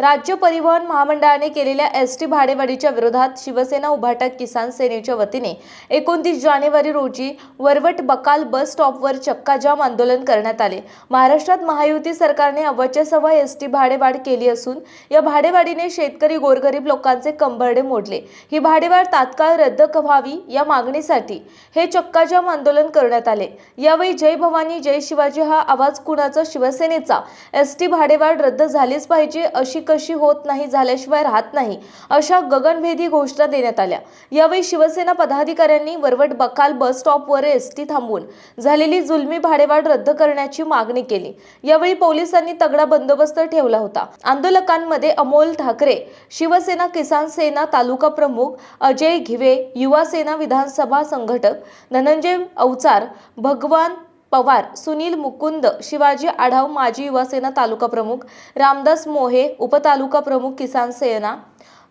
राज्य परिवहन महामंडळाने केलेल्या एस टी भाडेवाढीच्या विरोधात शिवसेना उभाटक किसान सेनेच्या वतीने एकोणतीस जानेवारी रोजी वरवट बकाल बस स्टॉपवर चक्काजाम आंदोलन करण्यात आले. महाराष्ट्रात महायुती सरकारने अवचसवा एस टी भाडेवाढ केली असून या भाडेवाढीने शेतकरी गोरगरीब लोकांचे कंबरडे मोडले. ही भाडेवाढ तात्काळ रद्द व्हावी या मागणीसाठी हे चक्काजाम आंदोलन करण्यात आले. यावेळी जय भवानी जय शिवाजी हा आवाज कुणाचा? शिवसेनेचा. एस टी भाडेवाढ रद्द झालीच पाहिजे अशी कशी होत नाही झाल्याशिवाय राहत नाही अशा गगनभेदी घोषणा देण्यात आल्या. यावेळी शिवसेना पदाधिकाऱ्यांनी वरवट बकाल बस स्टॉपवर एस टी थांबवून झालेली जुलमी भाडेवाढ रद्द करण्याची मागणी केली. यावेळी पोलिसांनी तगडा बंदोबस्त ठेवला होता. आंदोलकांमध्ये अमोल ठाकरे शिवसेना किसान सेना तालुका प्रमुख अजय घिवे युवा सेना विधानसभा संघटक धनंजय अवचार भगवान पवार सुनील मुकुंद शिवाजी आढाव माजी युवासेना तालुका प्रमुख रामदास मोहे उपतालुका प्रमुख किसान सेना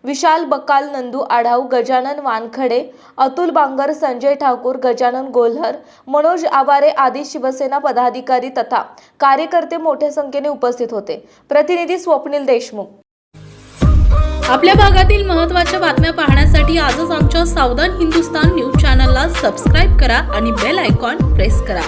विशाल बकाल नंदू आढाव गजानन वानखडे अतुल बांगर संजय ठाकूर गजानन गोल्हर मनोज आवारे आदी शिवसेना पदाधिकारी तथा कार्यकर्ते मोठ्या संख्येने उपस्थित होते. प्रतिनिधी स्वप्नील देशमुख. आपल्या भागातील महत्त्वाच्या बातम्या पाहण्यासाठी आजच आमच्या सावधान हिंदुस्तान न्यूज चॅनलला सबस्क्राईब करा आणि बेल आयकॉन प्रेस करा.